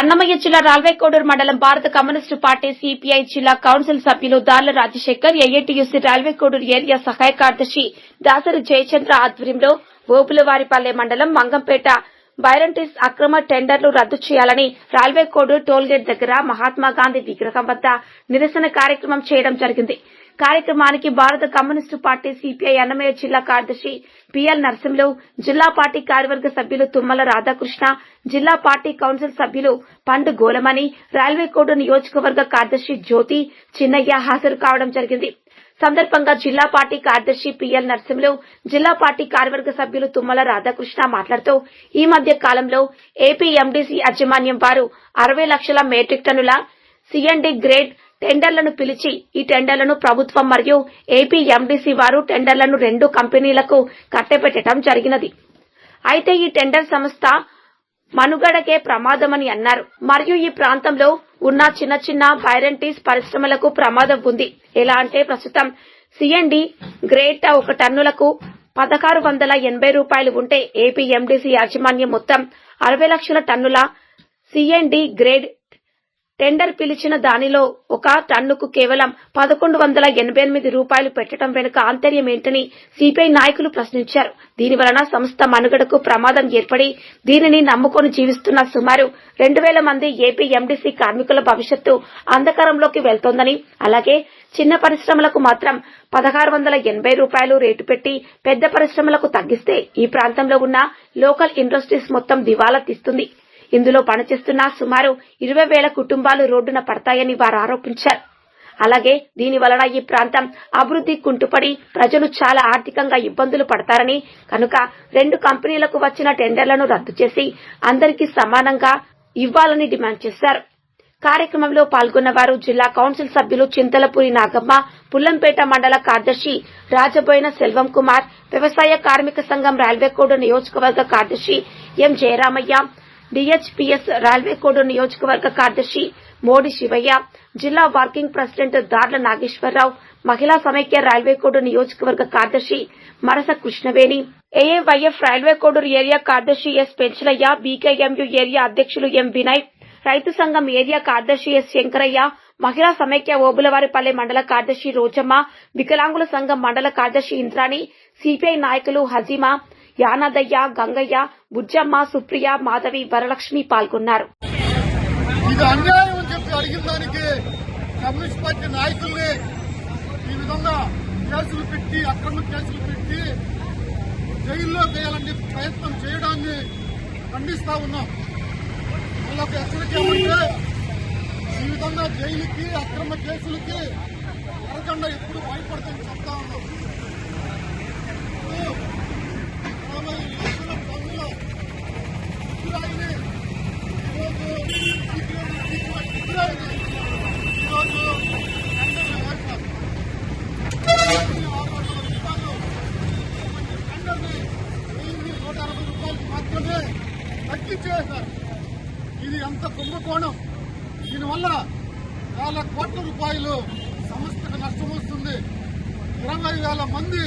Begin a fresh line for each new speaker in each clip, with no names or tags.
అన్నమయ్య జిల్లా రాల్వేకోడూరు మండలం భారత కమ్యూనిస్టు పార్టీ సిపిఐ జిల్లా కౌన్సిల్ సభ్యులు దార్ల రాజశేఖర్ ఏఐటీయూసీ రాల్వేకోడూరు ఏరియా సహాయ కార్యదర్శి దాసరి జయచంద్ర ఆధ్వర్యంలో ఓపులవారిపల్లె మండలం మంగంపేట బైరంటిస్ అక్రమ టెండర్లు రద్దు చేయాలని రాల్వేకోడూరు టోల్గేట్ దగ్గర మహాత్మాగాంధీ విగ్రహం వద్ద నిరసన కార్యక్రమం చేయడం జరిగింది. కార్యక్రమానికి భారత కమ్యూనిస్టు పార్టీ సిపిఐ అన్నమయ్య జిల్లా కార్యదర్శి పిఎల్ నరసింహులు జిల్లా పార్టీ కార్యవర్గ సభ్యులు తుమ్మల రాధాకృష్ణ జిల్లా పార్టీ కౌన్సిల్ సభ్యులు పండు గోలమణి రైల్వేకోడు నియోజకవర్గ కార్యదర్శి జ్యోతి చిన్నయ్య హాజరు కావడం జరిగింది. సందర్భంగా జిల్లా పార్టీ కార్యదర్శి పిఎల్ నరసింహులు జిల్లా పార్టీ కార్యవర్గ సభ్యులు తుమ్మల రాధాకృష్ణ మాట్లాడుతూ ఈ మధ్య కాలంలో ఏపీ ఎండీసీ యాజమాన్యం వారు అరవై లక్షల మెట్రిక్ టన్నుల సిఎండి గ్రేడ్ టెండర్లను పిలిచి ఈ టెండర్లను ప్రభుత్వం మరియు ఏపీ ఎండీసీ వారు టెండర్లను రెండు కంపెనీలకు కట్టబెట్టడం జరిగినది. అయితే ఈ టెండర్ సంస్థ మనుగడకే ప్రమాదమని అన్నారు. మరియు ఈ ప్రాంతంలో ఉన్న చిన్న చిన్న బైరంటీస్ పరిశ్రమలకు ప్రమాదం ఉంది. ఎలా అంటే ప్రస్తుతం సిఎండి గ్రేట్ ఒక టన్నులకు పదహారు వందల ఎనభై రూపాయలు ఉంటే ఏపీ ఎండీసీ యాజమాన్యం మొత్తం అరవై లక్షల టన్నుల సిఎండి గ్రేడ్ టెండర్ పిలిచిన దానిలో ఒక టన్నుకు కేవలం పదకొండు వందల ఎనభై ఎనిమిది రూపాయలు పెట్టడం వెనుక ఆంతర్యం ఏంటని సిపిఐ నాయకులు ప్రశ్నించారు. దీని వలన సంస్థ మనుగడకు ప్రమాదం ఏర్పడి దీనిని నమ్ముకొని జీవిస్తున్న సుమారు రెండు వేల మంది ఏపీ ఎండీసీ కార్మికుల భవిష్యత్తు అంధకారంలోకి వెళ్తోందని అలాగే చిన్న పరిశ్రమలకు మాత్రం పదహారు వందల ఎనభై రూపాయలు రేటు పెట్టి పెద్ద పరిశ్రమలకు తగ్గిస్తే ఈ ప్రాంతంలో ఉన్న లోకల్ ఇండస్ట్రీస్ మొత్తం దివాలా తీస్తుంది. ఇందులో పనిచేస్తున్న సుమారు ఇరవై వేల కుటుంబాలు రోడ్డున పడతాయని వారు ఆరోపించారు. అలాగే దీని వలన ఈ ప్రాంతం అభివృద్ధి కుంటుపడి ప్రజలు చాలా ఆర్థికంగా ఇబ్బందులు పడతారని కనుక రెండు కంపెనీలకు వచ్చిన టెండర్లను రద్దు చేసి అందరికీ సమానంగా ఇవ్వాలని డిమాండ్ చేశారు. కార్యక్రమంలో పాల్గొన్న వారు జిల్లా కౌన్సిల్ సభ్యులు చింతలపూరి నాగమ్మ పుల్లంపేట మండల కార్యదర్శి రాజబోయిన సెల్వం కుమార్ వ్యవసాయ కార్మిక సంఘం రైల్వే కోడ్ నియోజకవర్గ కార్యదర్శి ఎం జయరామయ్య డిహెచ్పిఎస్ రైల్వేకోడు నియోజకవర్గ కార్యదర్శి మోడి శివయ్య జిల్లా వర్కింగ్ ప్రెసిడెంట్ దార్ల నాగేశ్వరరావు మహిళా సమైక్య రైల్వేకోడు నియోజకవర్గ కార్యదర్శి మరస కృష్ణవేణి ఏఏవైఎఫ్ రైల్వేకోడూరు ఏరియా కార్యదర్శి ఎస్ పెంచలయ్య బీకేఎంయు ఏరియా అధ్యక్షులు ఎం వినయ్ రైతు సంఘం ఏరియా కార్యదర్శి ఎస్ శంకరయ్య మహిళా సమైక్య ఓబులవారిపల్లె మండల కార్యదర్శి రోజమ్మ వికలాంగుల సంఘం మండల కార్యదర్శి ఇంద్రాణి సిపిఐ నాయకులు హజీమా యానదయ్య గంగయ్య బుజ్జమ్మ సుప్రియ మాధవి వరలక్ష్మి పాల్గొన్నారు.
ఇది అన్యాయం అని చెప్పి అడిగిన దానికి కమ్యూనిస్ట్ పార్టీ నాయకుల్ని ఈ విధంగా కేసులు పెట్టి అక్రమ కేసులు పెట్టి జైల్లో వేయాలని ప్రయత్నం చేయడాన్ని ఖండిస్తా ఉన్నాం. వాళ్ళకు హెచ్చరిక ఏమంటే ఈ విధంగా జైలుకి అక్రమ కేసులకి అరకుండా ఎప్పుడు భయపడతాం చెప్తా ఉన్నాం ఇప్పుడు నలభై లక్షల టన్నుల ఇజ్రాయిలీ ఈరోజు ఇజ్రాయిలీ ఈరోజు టెండర్లు వేస్తారు ఆరు వందల రూపాయలు టెండర్ని వెయ్యి నూట అరవై రూపాయలకు మాత్రమే తగ్గించేశారు ఇది కుంభకోణం. దీనివల్ల వేల కోట్ల రూపాయలు సంస్థకు నష్టం వస్తుంది. ఇరవై వేల మంది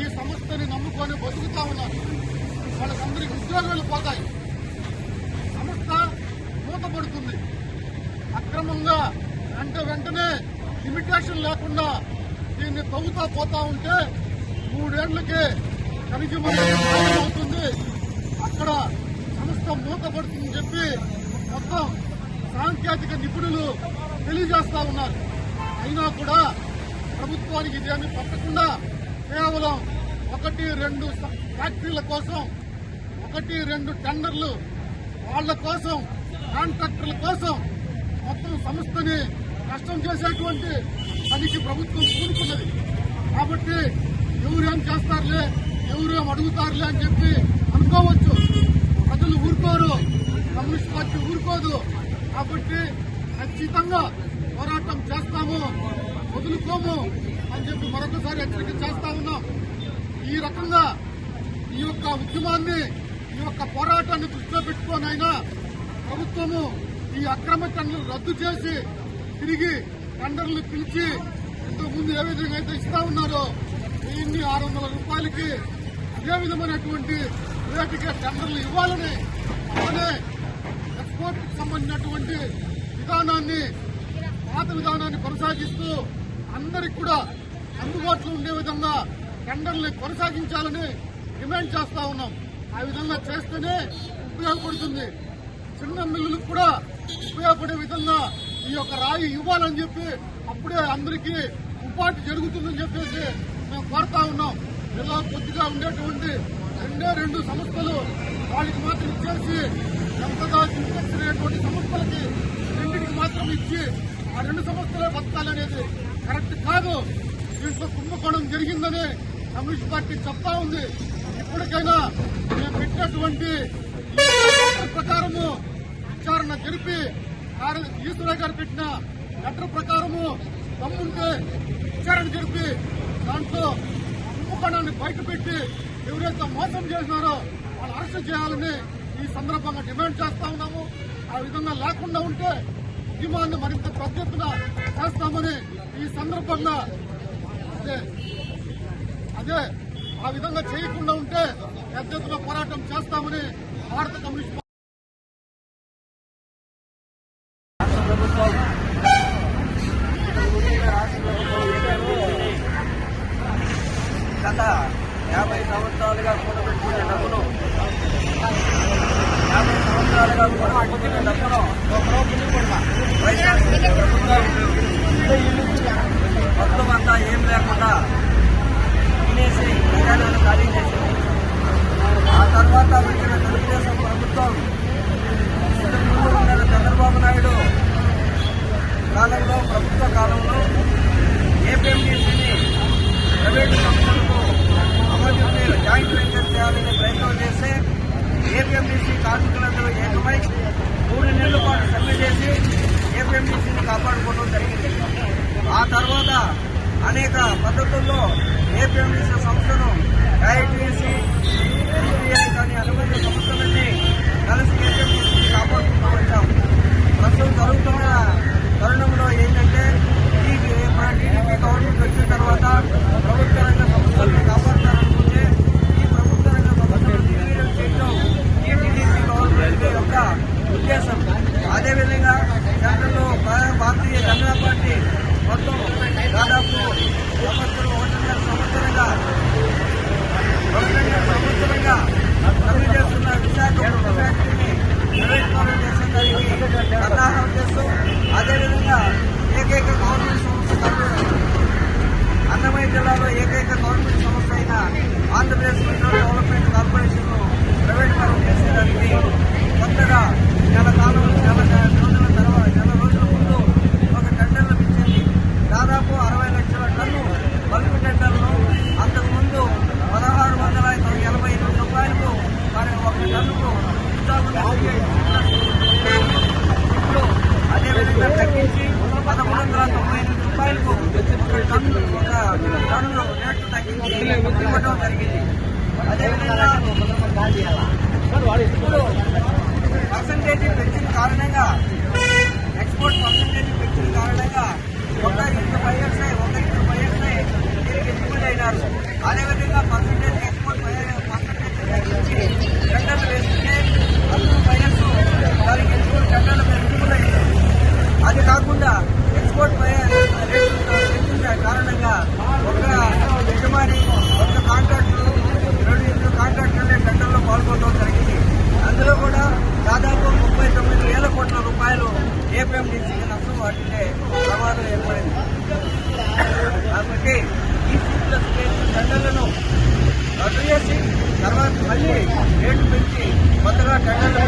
ఈ సంస్థని నమ్ముకొని బతుకుతా ఉన్నారు. వాళ్ళకందరికీ ఉద్యోగాలు పోతాయి. సంస్థ మూతపడుతుంది. అక్రమంగా వెంట వెంటనే లిమిటేషన్ లేకుండా దీన్ని తవ్వుతా పోతా ఉంటే మూడేళ్ళకి ఖనిజ అవుతుంది. అక్కడ సంస్థ మూతపడుతుందని చెప్పి మొత్తం సాంకేతిక నిపుణులు తెలియజేస్తా ఉన్నారు. అయినా కూడా ప్రభుత్వానికి ఇదేమి పట్టకుండా కేవలం ఒకటి రెండు ఫ్యాక్టరీల కోసం ఒకటి రెండు టెండర్లు వాళ్ళ కోసం కాంట్రాక్టర్ల కోసం మొత్తం సంస్థని నష్టం చేసేటువంటి పనికి ప్రభుత్వం కూడుకున్నది కాబట్టి ఎవరేం చేస్తారులే ఎవరేం అడుగుతారులే అని చెప్పి అనుకోవచ్చు. ప్రజలు ఊరుకోరు. కమ్యూనిస్ట్ పార్టీ ఊరుకోదు. కాబట్టి ఖచ్చితంగా పోరాటం చేస్తాము వదులుకోము అని చెప్పి మరొకసారి హెచ్చరిక చేస్తా ఉన్నాం. ఈ రకంగా ఈ యొక్క ఉద్యమాన్ని ఈ యొక్క పోరాటాన్ని దృష్టిలో పెట్టుకోనైనా ప్రభుత్వము ఈ అక్రమ టెండర్లు రద్దు చేసి తిరిగి టెండర్లు పిలిచి ఇంతకుముందు ఏ విధంగా అయితే ఇస్తా ఉన్నారో వెయ్యిన్ని ఆరు వందల రూపాయలకి అదే విధమైనటువంటి రేటుగా టెండర్లు ఇవ్వాలని అలానే చేసి విధానాన్ని పాత విధానాన్ని కొనసాగిస్తూ అందరికి కూడా అందుబాటులో ఉండే విధంగా టెండర్ని కొనసాగించాలని డిమాండ్ చేస్తా ఉన్నాం. ఆ విధంగా చేస్తేనే ఉపయోగపడుతుంది. చిన్న మిల్లులకు కూడా ఉపయోగపడే విధంగా ఈ యొక్క రాయి ఇవ్వాలని చెప్పి అప్పుడే అందరికీ ఉపాధి జరుగుతుందని చెప్పేసి మేము కోరుతా ఉన్నాం. ఇలా కొద్దిగా ఉండేటువంటి రెండే రెండు సంస్థలు వాళ్ళకి మాత్రం ఇచ్చేసి ఎంతగా తీసుకొచ్చినటువంటి సంస్థలకి రెండింటికి మాత్రం ఇచ్చి ఆ రెండు సంస్థలే బతకాలనేది కరెక్ట్ కాదు. దీంట్లో కుంభకోణం జరిగిందని కమ్యూనిస్ట్ పార్టీ చెప్తా ఉంది. ఇప్పటికైనా మేము పెట్టినటువంటి లెటర్ ప్రకారము విచారణ జరిపి ఆర్- ఈశ్వరయ్య గారు పెట్టిన లెటర్ ప్రకారము తమ్ముంటే విచారణ జరిపి దాంట్లో కుంభకోణాన్ని బయటపెట్టి ఎవరైతే మోసం చేసినారో వాళ్ళు అరెస్ట్ చేయాలని ఈ సందర్భంగా డిమాండ్ చేస్తా ఉన్నాము. ఆ విధంగా లేకుండా ఉంటే ఉద్యమాన్ని మరింత పెద్ద చేస్తామని ఈ సందర్భంగా అదే అదే ఆ విధంగా చేయకుండా ఉంటే పెద్ద పోరాటం చేస్తామని భారత కమ్యూనిస్ట్
మొత్తం అంతా ఏం లేకుండా తినేసి ఖజానాను ఖాళీ చేసింది ఆ తర్వాత వచ్చిన తెలుగుదేశం ప్రభుత్వం ఇంతకు ముందు ఉన్న చంద్రబాబు నాయుడు కాలంలో ప్రభుత్వ కాలంలో ఏపీఎండీసీని ప్రైవేటు సంస్థలకు అమలుపై జాయింట్ వెంచర్ చేయాలని ప్రయత్నం చేస్తే ఏపీఎండీసీ కార్మికులతో ఏకమై మూడు నెలల పాటు సమ్మె చేసి ఏపీఎండీసీని కాపాడుకోవడం జరిగింది. ఆ తర్వాత అనేక పద్ధతుల్లో ఏపీఎండీసీ సంస్థను ఐటీసీ యూపీఐ కానీ అనుబంధ సంస్థలన్నీ కలిసి ఏపీఎండీసీని కాపాడుకుంటూ వచ్చాం ప్రస్తుతం జరుగుతున్న తరుణంలో ఏంటంటే టీడీపీ గవర్నమెంట్ వచ్చిన తర్వాత ప్రభుత్వ రంగ సంస్థలను రద్దు